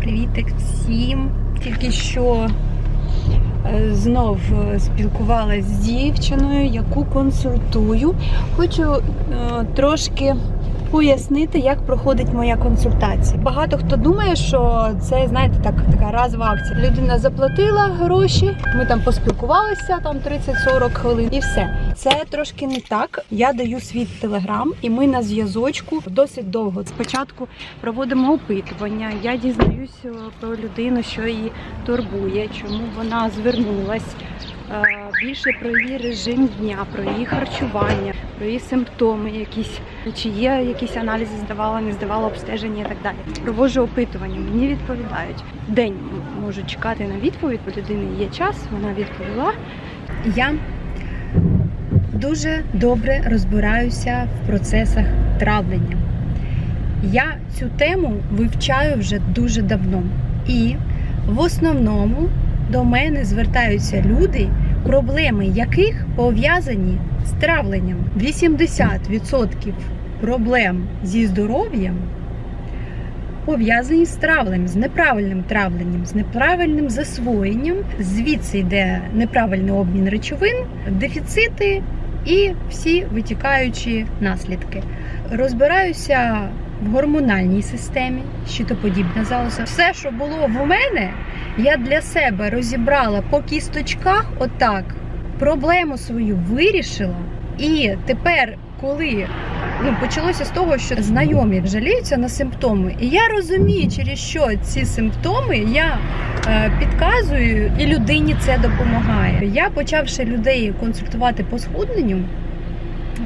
Привітик всім. Тільки що е, знов е, спілкувалася з дівчиною, яку консультую. Хочу е, трошки пояснити, як проходить моя консультація. Багато хто думає, що це, знаєте, так, така разова акція. Людина заплатила гроші, ми там поспілкувалися там 30-40 хвилин і все. Це трошки не так. Я даю свій телеграм, і ми на зв'язочку досить довго. Спочатку проводимо опитування. Я дізнаюсь е, про людину, що її турбує, чому вона звернулась. е, Більше про її режим дня, про її харчування, її симптоми, якісь чи є якісь аналізи, здавала, не здавала обстеження і так далі. Проводжу опитування, мені відповідають. День можу чекати на відповідь, у людини є час, вона відповіла. Я дуже добре розбираюся в процесах травлення. Я цю тему вивчаю вже дуже давно. І в основному до мене звертаються люди, проблеми яких пов'язані з травленням. 80% проблем зі здоров'ям пов'язані з травленням, з неправильним травленням, з неправильним засвоєнням. Звідси йде неправильний обмін речовин, дефіцити і всі витікаючі наслідки. Розбираюся в гормональній системі, щитоподібна залоза. Все, що було в мене, я для себе розібрала по кісточках, отак, проблему свою вирішила. І тепер, коли ну, почалося з того, що знайомі жаліються на симптоми, і я розумію, через що ці симптоми я е, підказую, і людині це допомагає. Я почавши людей консультувати по схудненню.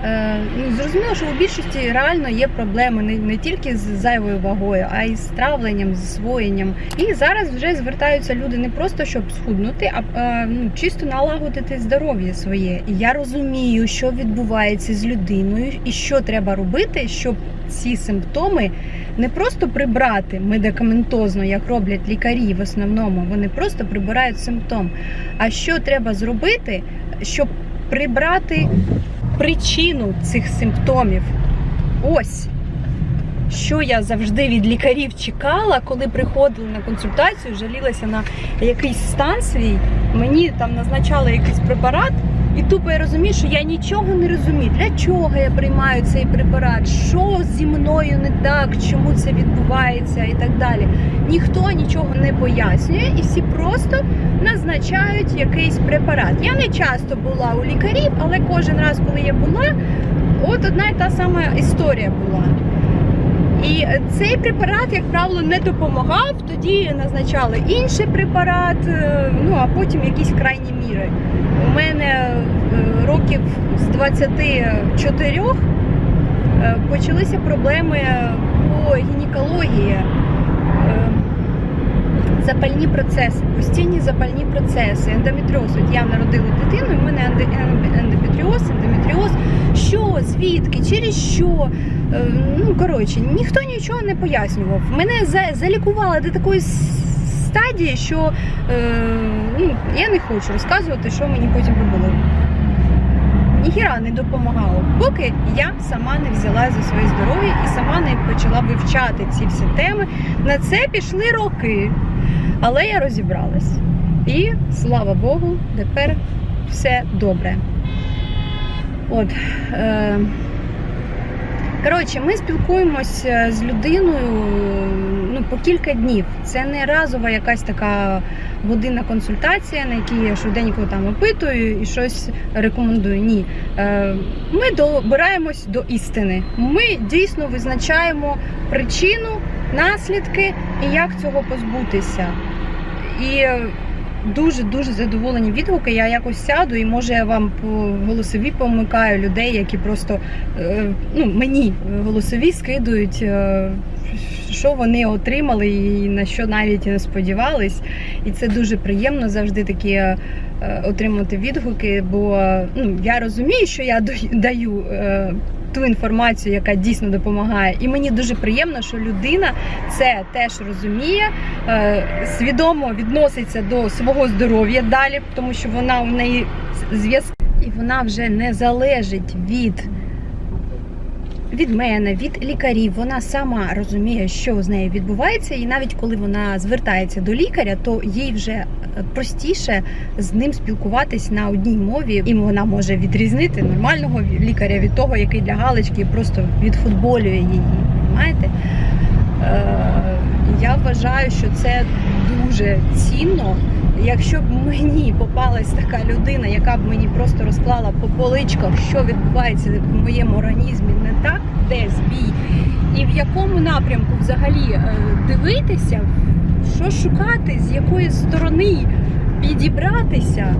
Е, ну, зрозуміло, що у більшості реально є проблеми не, не тільки з зайвою вагою, а й з травленням, з засвоєнням. І зараз вже звертаються люди не просто щоб схуднути, а е, ну, чисто налагодити здоров'я своє. І я розумію, що відбувається з людиною, і що треба робити, щоб ці симптоми не просто прибрати медикаментозно, як роблять лікарі в основному. Вони просто прибирають симптом. А що треба зробити, щоб прибрати причину цих симптомів. Ось що я завжди від лікарів чекала, коли приходила на консультацію, жалілася на якийсь стан свій, мені там назначали якийсь препарат, і тупо я розумію, що я нічого не розумію, для чого я приймаю цей препарат, що зі мною не так, чому це відбувається і так далі. Ніхто нічого не пояснює, і всі просто назначають якийсь препарат. Я не часто була у лікарів, але кожен раз, коли я була, от одна і та сама історія була. І цей препарат, як правило, не допомагав. Тоді назначали інший препарат, е, ну а потім якісь крайні міри. У мене е, років з 24 е, почалися проблеми по гінекології. Запальні процеси, постійні запальні процеси, ендометріоз. От я народила дитину, і в мене ендометріоз, ендометріоз. Що, звідки, через що? Е, Ну, коротше, ніхто нічого не пояснював. Мене за- залікували до такої стадії, що е, ну, я не хочу розказувати, що мені потім робили. Ніхіра не допомагало, поки я сама не взяла за своє здоров'я і сама не почала вивчати ці всі теми. На це пішли роки. Але я розібралась. І слава Богу, тепер все добре. От. Е... Коротше, ми спілкуємося з людиною ну, по кілька днів. Це не разова якась така годинна консультація, на якій я швиденько там опитую і щось рекомендую. Ні. Е, Ми добираємось до істини. Ми дійсно визначаємо причину, наслідки і як цього позбутися. І дуже дуже задоволені відгуки. Я якось сяду і може я вам по голосові помикаю людей, які просто е, ну, мені голосові скидують, е, що вони отримали і на що навіть не сподівались. І це дуже приємно завжди такі. е, Отримати відгуки, бо ну я розумію, що я даю- е, ту інформацію, яка дійсно допомагає, і мені дуже приємно, що людина це теж розуміє, е, свідомо відноситься до свого здоров'я далі, тому що вона у неї зв'язок, і вона вже не залежить від від мене, від лікарів. Вона сама розуміє, що з нею відбувається, і навіть коли вона звертається до лікаря, то їй вже е, простіше з ним спілкуватись на одній мові, і вона може відрізнити нормального лікаря від того, який для галочки просто відфутболює її. Понимаєте? Е, Я вважаю, що це дуже цінно. Якщо б мені попалась така людина, яка б мені просто розклала по поличках, що відбувається в моєму організмі, не так, де збій, і в якому напрямку взагалі е, дивитися, що шукати, з якої сторони підібратися.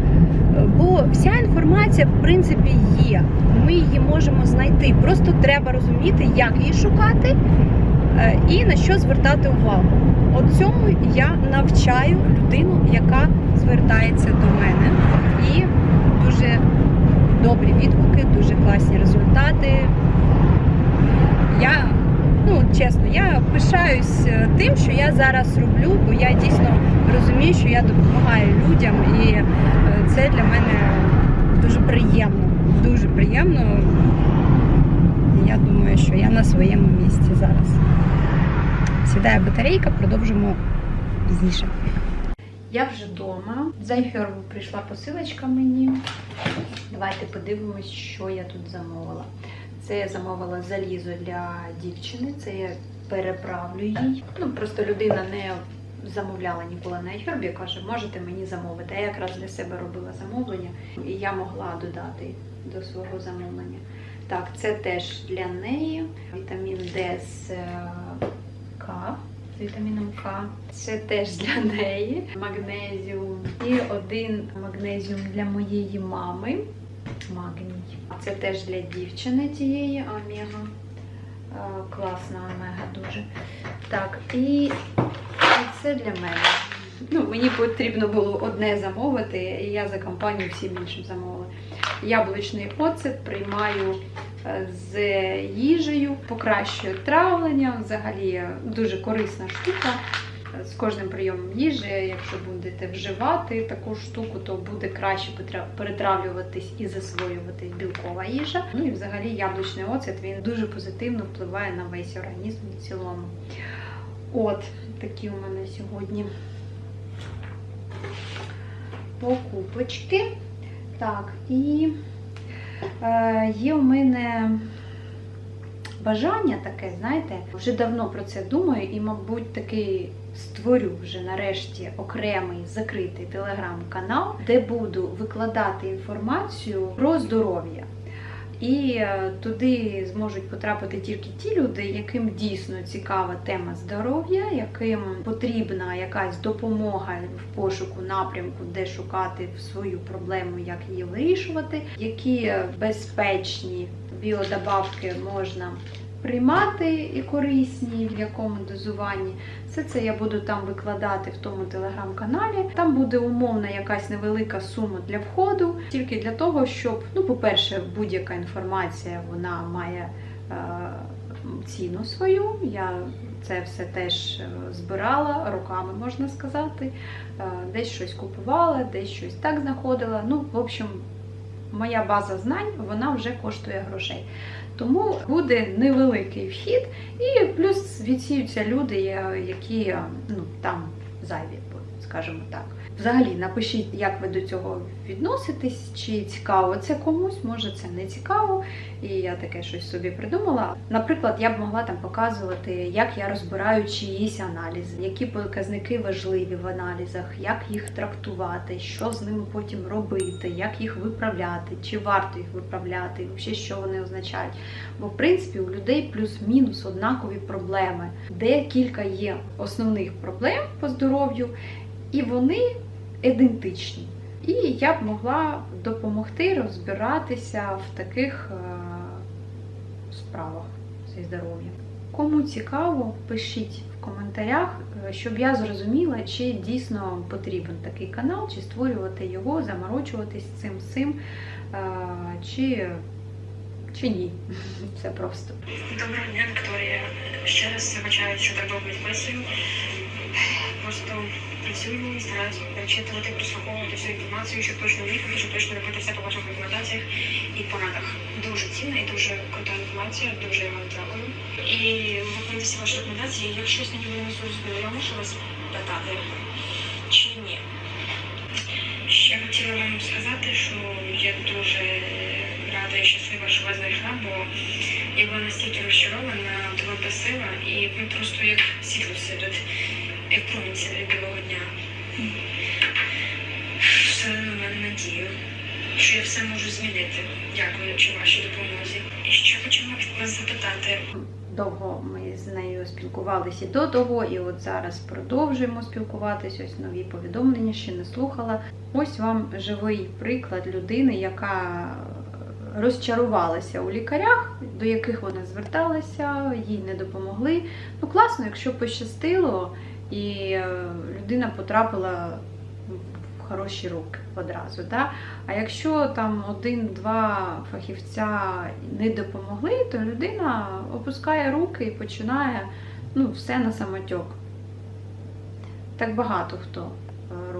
Бо вся інформація, в принципі, є. Ми її можемо знайти. Просто треба розуміти, як її шукати і на що звертати увагу. От цьому я навчаю людину, яка звертається до мене. І дуже добрі відгуки, дуже класні результати. Я, ну чесно, я пишаюсь е, тим, що я зараз роблю, бо я дійсно розумію, що я допомагаю людям, і е, це для мене дуже приємно. Дуже приємно. Я думаю, що я на своєму місці зараз. Сідає батарейка, продовжимо пізніше. Я вже вдома. IHerb прийшла посилочка мені. Давайте подивимось, що я тут замовила. Це я замовила залізо для дівчини, це я переправлю їй. Ну, просто людина не замовляла ніколи на iHerb, каже, можете мені замовити. Я якраз для себе робила замовлення, і я могла додати до свого замовлення. Так, це теж для неї. Вітамін Д з е, К з вітаміном К. Це теж для неї. Магнезіум. І один магнезіум для моєї мами. Магній. Це теж для дівчини тієї омега. Е, Класна омега дуже. Так, і, і це для мене. Ну, мені потрібно було одне замовити, і я за компанію всім іншим замовила. Яблучний оцет приймаю е, з їжею, покращує травлення. Взагалі е, дуже корисна штука. З кожним прийомом їжі, якщо будете вживати таку штуку, то буде краще перетравлюватись і засвоюватись білкова їжа. Ну і взагалі яблучний оцет він дуже позитивно впливає на весь організм в цілому. От такі у мене сьогодні покупочки. Так, і е, є у мене бажання таке, знаєте, вже давно про це думаю, і, мабуть, такий створю вже нарешті окремий закритий телеграм-канал, де буду викладати інформацію про здоров'я. І е, туди зможуть потрапити тільки ті люди, яким дійсно цікава тема здоров'я, яким потрібна якась допомога в пошуку напрямку, де шукати свою проблему, як її вирішувати, які безпечні біодобавки можна приймати і корисні, в якому дозуванні. Все це я буду там викладати в тому телеграм-каналі. Там буде умовна якась невелика сума для входу, тільки для того, щоб, ну, по-перше, будь-яка інформація вона має е, ціну свою. Я це все теж е, збирала руками, можна сказати. Е, десь щось купувала, десь щось так знаходила. Ну, в общем, моя база знань вона вже коштує грошей. Тому буде невеликий вхід, і плюс відсіються люди, які ну, там зайві, скажімо так. Взагалі, напишіть, як ви до цього відноситесь, чи цікаво це комусь, може це не цікаво. І я таке щось собі придумала. Наприклад, я б могла там показувати, як я розбираю чиїсь аналізи, які показники важливі в аналізах, як їх трактувати, що з ними потім робити, як їх виправляти, чи варто їх виправляти, і взагалі, що вони означають. Бо в принципі у людей плюс-мінус однакові проблеми. Декілька є основних проблем по здоров'ю, і вони ідентичні. І я б могла допомогти розбиратися в таких е, справах зі здоров'ям. Кому цікаво, пишіть в коментарях, е, щоб я зрозуміла, чи дійсно потрібен такий канал, чи створювати його, заморочуватись цим цим, е, чи, чи ні. Це просто. Доброго дня, Вікторія. Ще раз вибачаю, що так відписую. Просто працюю, стараюся перечитувати, прослуховувати всю інформацію, щоб точно виїхати, щоб точно робити все по ваших рекомендаціях і порадах. Дуже цінна і дуже крута інформація, дуже я вам дякую. І виконати всі ваші рекомендації. Якщо щось ніби не зрозуміло, я можу вас питати чи ні. Ще хотіла вам сказати, що я дуже рада і щаслива, що вас знайшла, бо я була настільки розчарована, тебе просила, і ви просто як світло серед, як промінь серед білого дня. Все на мене надію, що я все можу змінити, дякуючи вашій допомозі. І ще хочу вас запитати, Довго ми з нею спілкувалися до того, і от зараз продовжуємо спілкуватися. Ось нові повідомлення ще не слухала. Ось вам живий приклад людини, яка розчарувалася у лікарях, до яких вона зверталася, їй не допомогли. Ну класно, якщо пощастило, і е, людина потрапила в хороші руки одразу. Да? А якщо там один-два фахівця не допомогли, то людина опускає руки і починає ну, все на самотьок. Так багато хто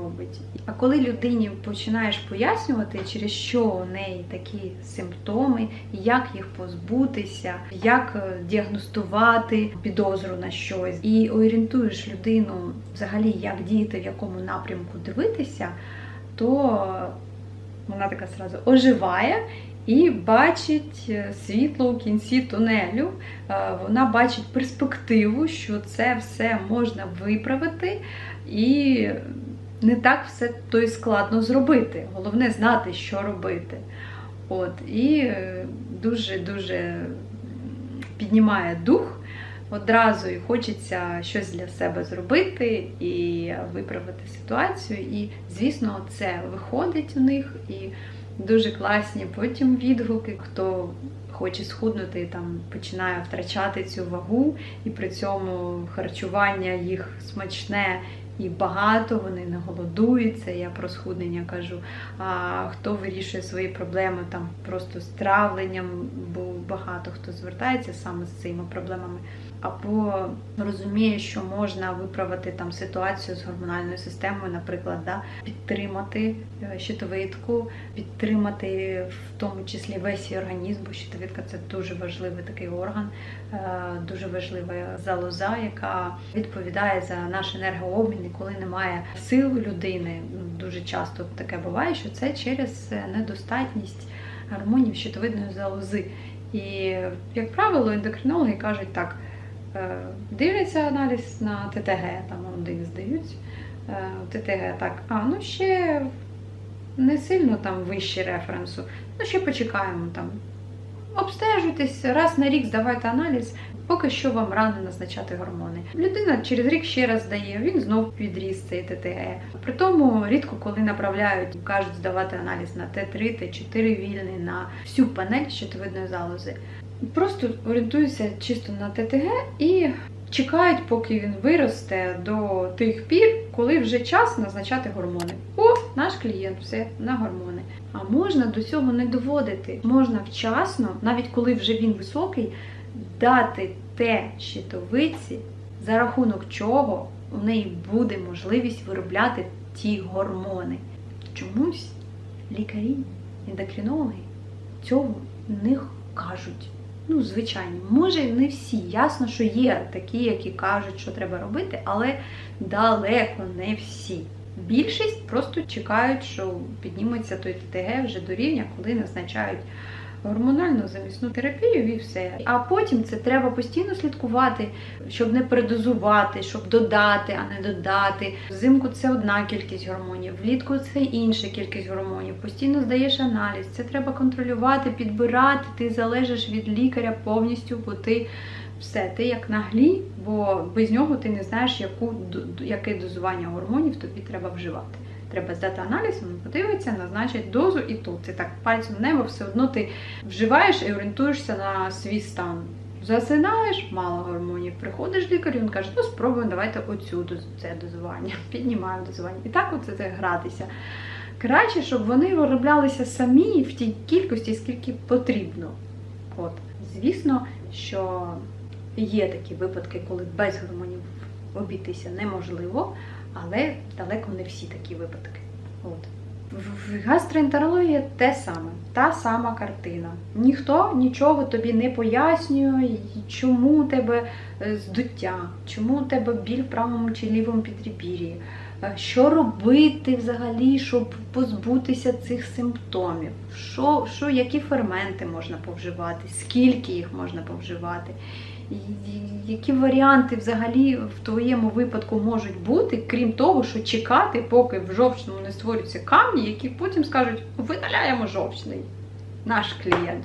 робить. А коли людині починаєш пояснювати, через що у неї такі симптоми, як їх позбутися, як е, діагностувати підозру на щось, і орієнтуєш людину взагалі, як діяти, в якому напрямку дивитися, то вона така зразу оживає і бачить е, світло у кінці тунелю. Е, Вона бачить перспективу, що це все можна виправити, і не так все то й складно зробити. Головне знати, що робити. От, і дуже-дуже піднімає дух. Одразу і хочеться щось для себе зробити і виправити ситуацію. І, звісно, це виходить у них. І дуже класні потім відгуки, хто хоче схуднути, там починає втрачати цю вагу, і при цьому харчування їх смачне і багато, вони не голодують. Це я про схуднення кажу. А хто вирішує свої проблеми там просто з травленням, бо багато хто звертається саме з цими проблемами. Або розуміє, що можна виправити там ситуацію з гормональною системою, наприклад, да, підтримати е, щитовидку, підтримати в тому числі весь організм, бо щитовидка це дуже важливий такий орган, е, дуже важлива залоза, яка відповідає за наш енергообмін. І коли немає сил людини, дуже часто таке буває, що це через е, недостатність гормонів щитовидної залози. І, як правило, ендокринологи кажуть так. Е, Дивляться аналіз на ТТГ, там один здають. Е, ТТГ так, а ну ще не сильно там вище референсу. Ну ще почекаємо там. Обстежуйтесь, раз на рік здавайте аналіз, поки що вам рано назначати гормони. Людина через рік ще раз здає, він знов підріс цей ТТГ. При тому рідко коли направляють, кажуть здавати аналіз на Т3, Т4 вільний, на всю панель щитовидної залози. Просто орієнтуються чисто на ТТГ і чекають, поки він виросте до тих пір, коли вже час назначати гормони. О, наш клієнт, все на гормони. А можна до цього не доводити. Можна вчасно, навіть коли вже він високий, дати те щитовиці, за рахунок чого у неї буде можливість виробляти ті гормони. Чомусь лікарі, ендокринологи цього не кажуть. Ну, звичайно, може не всі. Ясно, що є такі, які кажуть, що треба робити, але далеко не всі. Більшість просто чекають, що підніметься той ТТГ вже до рівня, коли назначають гормональну замісну терапію і все. А потім це треба постійно слідкувати, щоб не передозувати, щоб додати, а не додати. Взимку це одна кількість гормонів, влітку це інша кількість гормонів. Постійно здаєш аналіз. Це треба контролювати, підбирати. Ти залежиш від лікаря повністю, бо ти все, ти як наглі, бо без нього ти не знаєш, яку яке дозування гормонів тобі треба вживати. Треба здати аналіз, він подивиться, назначить дозу і тут. Ти так пальцем в небо все одно ти вживаєш і орієнтуєшся на свій стан. Засинаєш, мало гормонів, приходиш лікарю, він каже, ну спробуємо, давайте оцю доз- це дозування, піднімаємо дозування. І так оце це гратися. Краще, щоб вони вироблялися самі в тій кількості, скільки потрібно. От. Звісно, що є такі випадки, коли без гормонів обійтися неможливо, але далеко не всі такі випадки. От. В- гастроентерології те саме, та сама картина. Ніхто нічого тобі не пояснює, чому у тебе е, здуття, чому у тебе біль в правому чи лівому підрібір'ї, що робити взагалі, щоб позбутися цих симптомів, що, що, які ферменти можна повживати, скільки їх можна повживати. Які варіанти взагалі в твоєму випадку можуть бути, крім того, що чекати, поки в жовчному не створюються камні, які потім скажуть, видаляємо жовчний наш клієнт.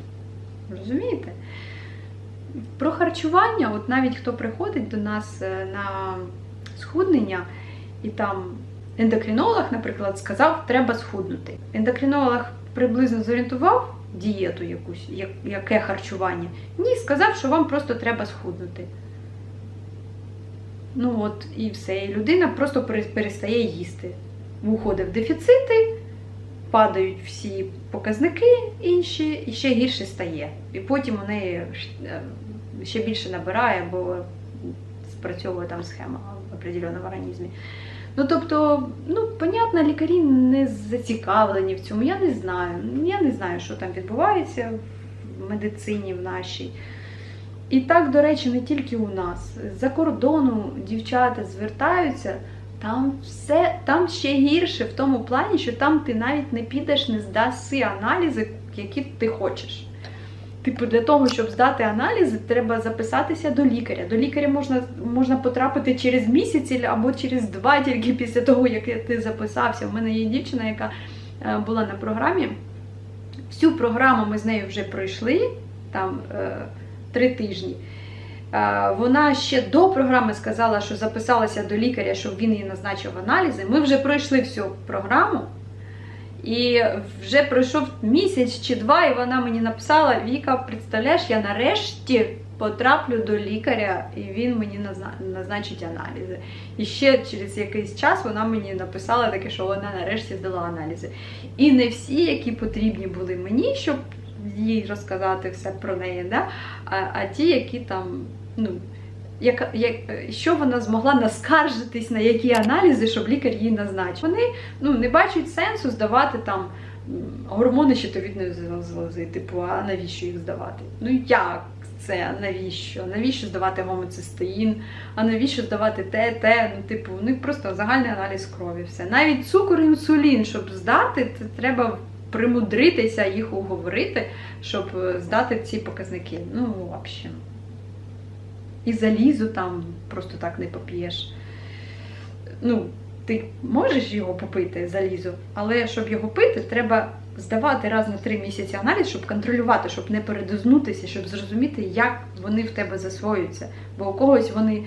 Розумієте? Про харчування, от навіть хто приходить до нас е, на схуднення, і там ендокринолог, наприклад, сказав, треба схуднути. Ендокринолог приблизно зорієнтував дієту якусь, як- яке харчування. Ні, сказав, що вам просто треба схуднути. Ну от і все. І людина просто перестає їсти. Уходить в дефіцити, падають всі показники інші, і ще гірше стає. І потім у неї ще більше набирає, бо спрацьовує там схема в організмі. Ну, тобто, ну, понятно, лікарі не зацікавлені в цьому. Я не знаю. Я не знаю, що там відбувається в медицині в нашій. І так, до речі, не тільки у нас. За кордону дівчата звертаються, там все, там ще гірше в тому плані, що там ти навіть не підеш, не здаси аналізи, які ти хочеш. Типу, для того, щоб здати аналізи, треба записатися до лікаря. До лікаря можна, можна потрапити через місяць або через два, тільки після того, як ти записався. У мене є дівчина, яка е, була на програмі. Всю програму ми з нею вже пройшли там е, три тижні. Е, Вона ще до програми сказала, що записалася до лікаря, щоб він їй назначив аналізи. Ми вже пройшли всю програму. І вже пройшов місяць чи два, і вона мені написала: Віка, представляєш, я нарешті потраплю до лікаря, і він мені назна- назначить аналізи. І ще через якийсь час вона мені написала таке, що вона нарешті здала аналізи. І не всі, які потрібні були мені, щоб їй розказати все про неї, да? а, а ті, які там, ну. Як, як, що вона змогла наскаржитись на які аналізи, щоб лікар їй назначив. Вони ну, не бачать сенсу здавати там гормони щитовідної залози, типу, а навіщо їх здавати? Ну як це? Навіщо? Навіщо здавати гомоцистеїн? А навіщо здавати те, те? Ну, типу, у них просто загальний аналіз крові. Все. Навіть цукор, інсулін, щоб здати, це треба примудритися їх уговорити, щоб е, здати ці показники. Ну, в общем. І залізу там просто так не поп'єш. Ну, ти можеш його попити, залізо, але щоб його пити, треба здавати раз на три місяці аналіз, щоб контролювати, щоб не передознутися, щоб зрозуміти, як вони в тебе засвоюються. Бо у когось вони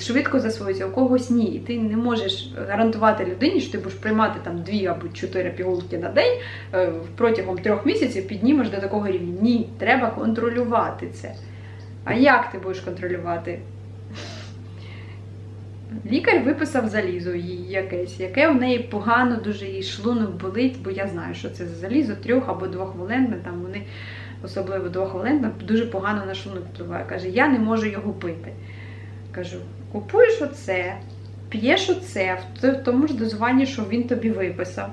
швидко засвоюються, у когось ні. І ти не можеш гарантувати людині, що ти будеш приймати там дві або чотири пігулки на день е, протягом трьох місяців піднімеш до такого рівня. Ні, треба контролювати це. А як ти будеш контролювати? Лікар виписав залізо їй якесь, яке у неї погано дуже їй шлунок болить, бо я знаю, що це за залізо трьох або двохвалентне, там вони, особливо двохвалентне, дуже погано на шлунок впливає. Каже, я не можу його пити. Кажу, купуєш оце, п'єш оце в в тому ж дозуванні, що він тобі виписав.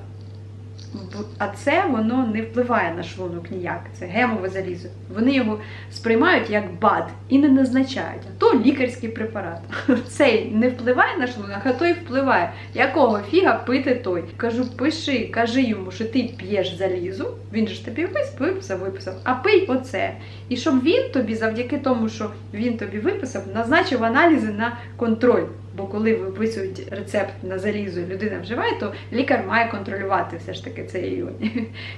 А це воно не впливає на шлунок ніяк. Це гемове залізо. Вони його сприймають як бад і не назначають. То лікарський препарат. Цей не впливає на шлунок, а той впливає. Якого фіга пити той? Кажу, пиши, кажи йому, що ти п'єш залізо. Він ж тобі виписав, виписав, а пий оце. І щоб він тобі, завдяки тому, що він тобі виписав, назначив аналізи на контроль. Бо коли виписують рецепт на залізо, і людина вживає, то лікар має контролювати все ж таки цей іон.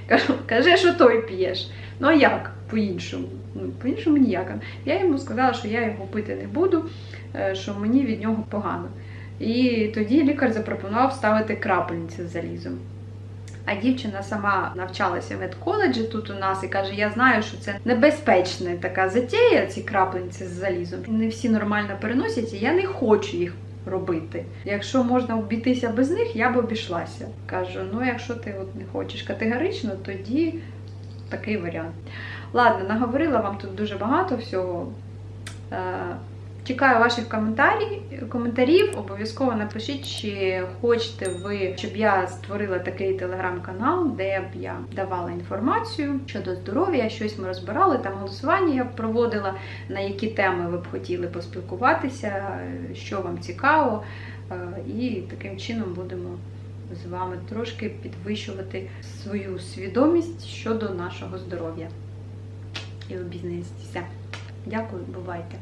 Каже, що той п'єш. Ну а як по-іншому? Ну, по-іншому ніяк. Я йому сказала, що я його пити не буду, е, що мені від нього погано. І тоді лікар запропонував ставити крапельниці з залізом. А дівчина сама навчалася в медколеджі тут у нас і каже: Я знаю, що це небезпечна така затея, ці крапленці з залізом. Не всі нормально переносять, і я не хочу їх робити. Якщо можна обійтися без них, я б обійшлася. Кажу: ну якщо ти от не хочеш категорично, тоді такий варіант. Ладно, наговорила вам тут дуже багато всього. Чекаю ваших коментарів. Обов'язково напишіть, чи хочете ви, щоб я створила такий телеграм-канал, де б я давала інформацію щодо здоров'я, щось ми розбирали, там голосування я б проводила, на які теми ви б хотіли поспілкуватися, що вам цікаво. Е, І таким чином будемо з вами трошки підвищувати свою свідомість щодо нашого здоров'я і обізнаністя. Дякую, бувайте!